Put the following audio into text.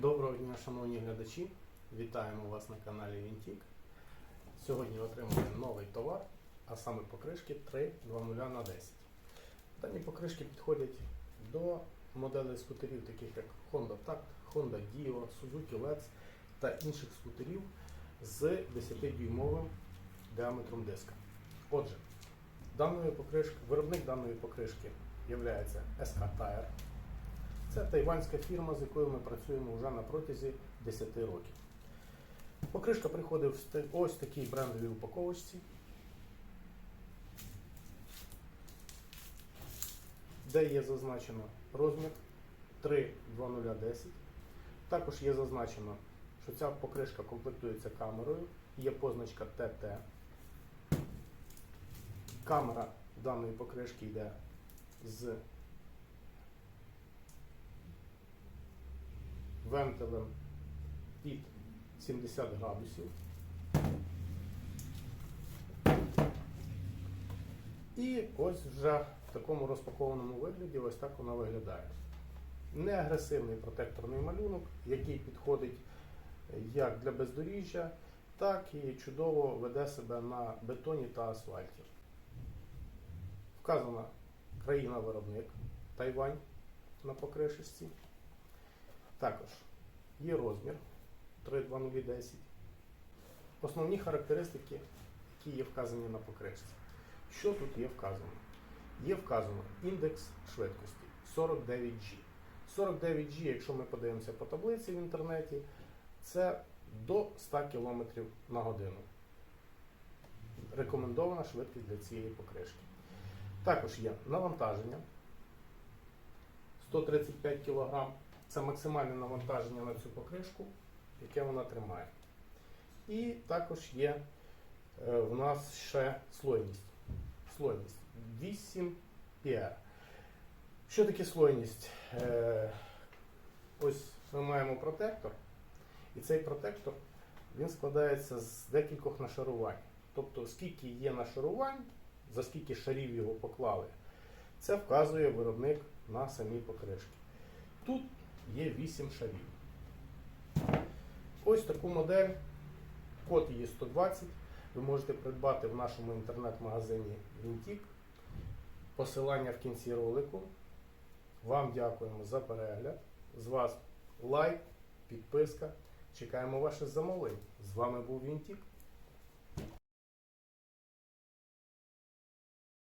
Доброго дня, шановні глядачі! Вітаємо вас на каналі Вінтік. Сьогодні отримуємо новий товар, а саме покришки 3.2.0 на 10. Дані покришки підходять до моделей скутерів, таких як Honda Tact, Honda Dio, Suzuki Let's та інших скутерів з 10-дюймовим діаметром диска. Отже, виробник даної покришки є SK Tire. Це тайванська фірма, з якою ми працюємо вже на протязі 10 років. Покришка приходить в ось такій брендовій упаковочці, де є зазначено розмір 32010. Також є зазначено, що ця покришка комплектується камерою, є позначка ТТ. Камера даної покришки йде з вентилем під 70 градусів. І ось вже в такому розпакованому вигляді ось так вона виглядає. Неагресивний протекторний малюнок, який підходить як для бездоріжжя, так і чудово веде себе на бетоні та асфальті. Вказана країна-виробник Тайвань на покришечці. Також є розмір 32010. Основні характеристики, які є вказані на покришці. Що тут є вказано? Є вказано індекс швидкості 49G. 49G, якщо ми подивимося по таблиці в інтернеті, це до 100 км на годину. Рекомендована швидкість для цієї покришки. Також є навантаження 135 кг. Це максимальне навантаження на цю покришку, яке вона тримає. І також є е, в нас ще слойність. Слойність 8 PR. Що таке слойність? Е, ось ми маємо протектор, і цей протектор він складається з декількох нашарувань. Тобто, скільки є нашарувань, за скільки шарів його поклали, це вказує виробник на самій покришки. Тут є 8 шарів. Ось таку модель, код її 120. Ви можете придбати в нашому інтернет-магазині Вінтік. Посилання в кінці ролику. Вам дякуємо за перегляд. З вас лайк, підписка. Чекаємо ваше замовлення. З вами був Вінтік.